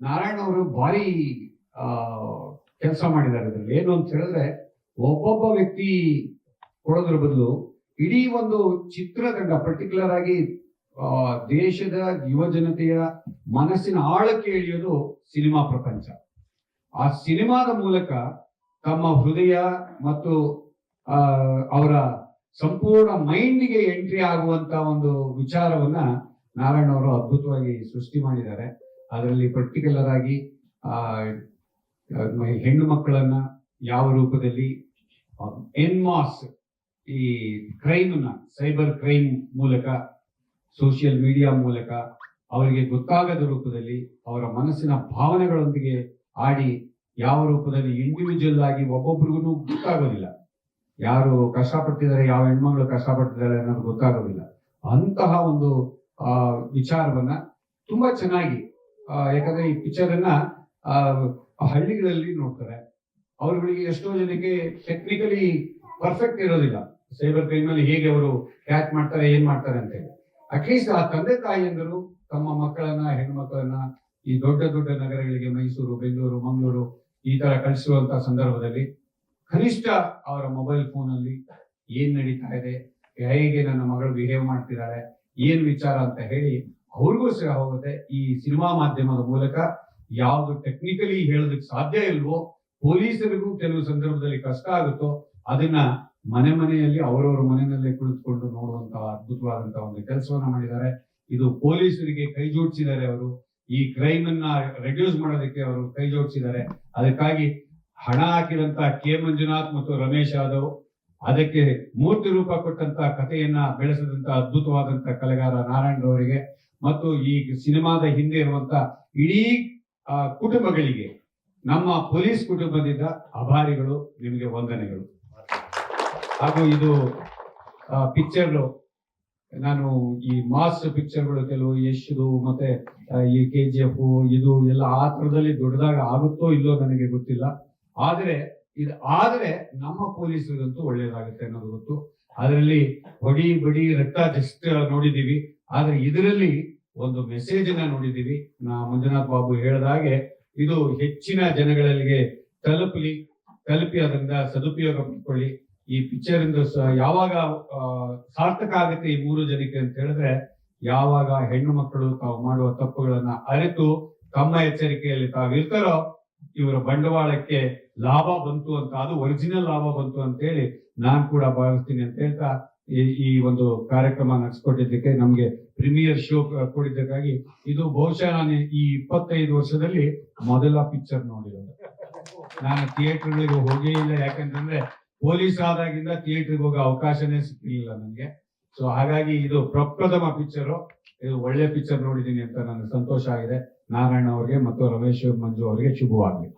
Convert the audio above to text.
ನಾರಾಯಣ ಅವರು ಭಾರಿ ಕೆಲಸ ಮಾಡಿದ್ದಾರೆ ಇದರಲ್ಲಿ ಏನು ಅಂತ ಹೇಳಿದ್ರೆ, ಒಬ್ಬೊಬ್ಬ ವ್ಯಕ್ತಿ ಕೊಡೋದ್ರ ಬದಲು ಇಡೀ ಒಂದು ಚಿತ್ರತಂಡ ಪರ್ಟಿಕ್ಯುಲರ್ ಆಗಿ ದೇಶದ ಯುವ ಜನತೆಯ ಮನಸ್ಸಿನ ಆಳಕ್ಕೆ ಇಳಿಯೋದು ಸಿನಿಮಾ ಪ್ರಪಂಚ. ಆ ಸಿನಿಮಾದ ಮೂಲಕ ತಮ್ಮ ಹೃದಯ ಮತ್ತು ಅವರ ಸಂಪೂರ್ಣ ಮೈಂಡ್ಗೆ ಎಂಟ್ರಿ ಆಗುವಂತ ಒಂದು ವಿಚಾರವನ್ನ ನಾರಾಯಣ ಅವರು ಅದ್ಭುತವಾಗಿ ಸೃಷ್ಟಿ ಮಾಡಿದ್ದಾರೆ. ಅದರಲ್ಲಿ ಪರ್ಟಿಕ್ಯುಲರ್ ಆಗಿ, ಆ ಹೆಣ್ಣು ಮಕ್ಕಳನ್ನ ಯಾವ ರೂಪದಲ್ಲಿ ಎನ್ಮಾಸ್ ಈ ಕ್ರೈಮ್ನ ಸೈಬರ್ ಕ್ರೈಮ್ ಮೂಲಕ ಸೋಷಿಯಲ್ ಮೀಡಿಯಾ ಮೂಲಕ ಅವರಿಗೆ ಗೊತ್ತಾಗದ ರೂಪದಲ್ಲಿ ಅವರ ಮನಸ್ಸಿನ ಭಾವನೆಗಳೊಂದಿಗೆ ಆಡಿ ಯಾವ ರೂಪದಲ್ಲಿ ಇಂಡಿವಿಜುವಲ್ ಆಗಿ ಒಬ್ಬೊಬ್ರಿಗೂ ಗೊತ್ತಾಗೋದಿಲ್ಲ. ಯಾರು ಕಷ್ಟಪಡ್ತಿದ್ದಾರೆ, ಯಾವ ಹೆಣ್ಮಗಳು ಕಷ್ಟಪಡ್ತಿದ್ದಾರೆ ಅನ್ನೋದು ಗೊತ್ತಾಗೋದಿಲ್ಲ. ಅಂತಹ ಒಂದು, ಆ, ವಿಚಾರವನ್ನ ತುಂಬಾ ಚೆನ್ನಾಗಿ ಯಾಕಂದ್ರೆ ಈ ಪಿಕ್ಚರ್ ಅನ್ನ ಹಳ್ಳಿಗಳಲ್ಲಿ ನೋಡ್ತಾರೆ. ಅವರುಗಳಿಗೆ ಎಷ್ಟೋ ಜನಕ್ಕೆ ಟೆಕ್ನಿಕಲಿ ಪರ್ಫೆಕ್ಟ್ ಇರೋದಿಲ್ಲ. ಸೈಬರ್ ಕ್ರೈಮ್ ಅಲ್ಲಿ ಹೇಗೆ ಅವರು ಕ್ಯಾಚ್ ಮಾಡ್ತಾರೆ, ಏನ್ ಮಾಡ್ತಾರೆ ಅಂತ ಹೇಳಿ. ಅಟ್ಲೀಸ್ಟ್ ಆ ತಂದೆ ತಾಯಿಯಂದರು ತಮ್ಮ ಮಕ್ಕಳನ್ನ ಹೆಣ್ಮಕ್ಕಳನ್ನ ಈ ದೊಡ್ಡ ದೊಡ್ಡ ನಗರಗಳಿಗೆ ಮೈಸೂರು, ಬೆಂಗಳೂರು, ಮಂಗಳೂರು ಈ ತರ ಕಳಿಸುವಂತ ಸಂದರ್ಭದಲ್ಲಿ ಕನಿಷ್ಠ ಅವರ ಮೊಬೈಲ್ ಫೋನ್ ಅಲ್ಲಿ ಏನ್ ನಡೀತಾ ಇದೆ, ಹೇಗೆ ನನ್ನ ಮಗಳು ಬಿಹೇವ್ ಮಾಡ್ತಿದ್ದಾಳೆ, ಏನ್ ವಿಚಾರ ಅಂತ ಹೇಳಿ ಅವ್ರಿಗೂ ಸಹ ಹೋಗುತ್ತೆ. ಈ ಸಿನಿಮಾ ಮಾಧ್ಯಮದ ಮೂಲಕ ಯಾವ್ದು ಟೆಕ್ನಿಕಲಿ ಹೇಳೋದಕ್ಕೆ ಸಾಧ್ಯ ಇಲ್ವೋ, ಪೊಲೀಸರಿಗೂ ಕೆಲವು ಸಂದರ್ಭದಲ್ಲಿ ಕಷ್ಟ ಆಗುತ್ತೋ, ಅದನ್ನ ಮನೆ ಮನೆಯಲ್ಲಿ ಅವರವರ ಮನೆಯಲ್ಲೇ ಕುಳಿತುಕೊಂಡು ನೋಡುವಂತಹ ಅದ್ಭುತವಾದಂತಹ ಒಂದು ಕೆಲಸವನ್ನ ಮಾಡಿದ್ದಾರೆ. ಇದು ಪೊಲೀಸರಿಗೆ ಕೈ ಜೋಡಿಸಿದ್ದಾರೆ ಅವರು. ಈ ಕ್ರೈಮ್ ಅನ್ನ ರೆಡ್ಯೂಸ್ ಮಾಡೋದಕ್ಕೆ ಅವರು ಕೈ ಜೋಡಿಸಿದ್ದಾರೆ. ಅದಕ್ಕಾಗಿ ಹಣ ಹಾಕಿದಂತ ಕೆ. ಮಂಜುನಾಥ್ ಮತ್ತು ರಮೇಶ್ ಯಾದವ್, ಅದಕ್ಕೆ ಮೂರ್ತಿ ರೂಪ ಕೊಟ್ಟಂತ ಕಥೆಯನ್ನ ಬೆಳೆಸಿದಂತ ಅದ್ಭುತವಾದಂತ ಕಲೆಗಾರ ನಾರಾಯಣರವರಿಗೆ ಮತ್ತು ಈ ಸಿನಿಮಾದ ಹಿಂದೆ ಇರುವಂತ ಇಡೀ ಕುಟುಂಬಗಳಿಗೆ, ನಮ್ಮ ಪೊಲೀಸ್ ಕುಟುಂಬದಿಂದ ಅಭಾರಿಗಳು ನಿಮಗೆ ವಂದನೆಗಳು. ಹಾಗೂ ಇದು ಪಿಕ್ಚರ್ ನಾನು ಈ ಮಾಸ್ ಪಿಕ್ಚರ್ಗಳು ಕೆಲವು ಯಶ್ದು ಮತ್ತೆ ಈ ಕೆ ಜಿ ಎಫ್, ಇದು ಎಲ್ಲ ಆ ಥರದಲ್ಲಿ ದೊಡ್ಡದಾಗ ಆಗುತ್ತೋ ಇಲ್ಲೋ ನನಗೆ ಗೊತ್ತಿಲ್ಲ. ಆದ್ರೆ, ಇದು ಆದ್ರೆ ನಮ್ಮ ಪೊಲೀಸರಿಗಂತೂ ಒಳ್ಳೇದಾಗುತ್ತೆ ಅನ್ನೋದು ಗೊತ್ತು. ಅದರಲ್ಲಿ ಬಡಿ ಬಡಿ ರಕ್ತ ಜಸ್ಟ್ ನೋಡಿದೀವಿ ಆದ್ರೆ ಇದರಲ್ಲಿ ಒಂದು ಮೆಸೇಜ್ ಅನ್ನ ನೋಡಿದೀವಿ ನಾ ಮಂಜುನಾಥ್ ಬಾಬು ಹೇಳಿದ ಹಾಗೆ ಇದು ಹೆಚ್ಚಿನ ಜನಗಳಿಗೆ ತಲುಪಲಿ, ತಲುಪಿ ಅದರಿಂದ ಸದುಪಯೋಗ ಪಡ್ಕೊಳ್ಳಿ. ಈ ಪಿಕ್ಚರ್ ಇಂದ ಯಾವಾಗ ಸಾರ್ಥಕ ಆಗುತ್ತೆ ಈ ಮೂರು ಜನಕ್ಕೆ ಅಂತ ಹೇಳಿದ್ರೆ, ಯಾವಾಗ ಹೆಣ್ಣು ಮಕ್ಕಳು ತಾವು ಮಾಡುವ ತಪ್ಪುಗಳನ್ನ ಅರಿತು, ತಮ್ಮ ಎಚ್ಚರಿಕೆಯಲ್ಲಿ ತಾವು ಇರ್ತಾರೋ, ಇವರ ಬಂಡವಾಳಕ್ಕೆ ಲಾಭ ಬಂತು ಅಂತ, ಅದು ಒರಿಜಿನಲ್ ಲಾಭ ಬಂತು ಅಂತ ಹೇಳಿ ನಾನ್ ಕೂಡ ಭಾವಿಸ್ತೀನಿ ಅಂತ ಹೇಳ್ತಾ ಈ ಒಂದು ಕಾರ್ಯಕ್ರಮ ನಡೆಸ್ಕೊಟ್ಟಿದ್ದಕ್ಕೆ ನಮಗೆ ಪ್ರೀಮಿಯರ್ ಶೋ ಕೊಡಿದ್ದಕ್ಕಾಗಿ ಇದು ಬಹುಶಃ ನಾನು ಈ ಇಪ್ಪತ್ತೈದು ವರ್ಷದಲ್ಲಿ ಮೊದಲ ಪಿಕ್ಚರ್ ನೋಡಿರೋದು. ನಾನು ಥಿಯೇಟರ್ಗಳಿಗೆ ಹೋಗೇ ಇಲ್ಲ, ಯಾಕಂತಂದ್ರೆ ಪೊಲೀಸ್ ಆದಾಗಿಂದ ಥಿಯೇಟರ್ಗೆ ಹೋಗೋ ಅವಕಾಶನೇ ಸಿಕ್ಕಿಲ್ಲ ನನಗೆ. ಸೊ ಹಾಗಾಗಿ ಇದು ಪ್ರಪ್ರಥಮ ಪಿಕ್ಚರ್ ಇದು ಒಳ್ಳೆ ಪಿಕ್ಚರ್ ನೋಡಿದೀನಿ ಅಂತ ನನಗೆ ಸಂತೋಷ ಆಗಿದೆ. ನಾರಾಯಣ ಅವರಿಗೆ ಮತ್ತು ರಮೇಶ್ ಮಂಜು ಅವರಿಗೆ ಶುಭವಾಗಲಿ.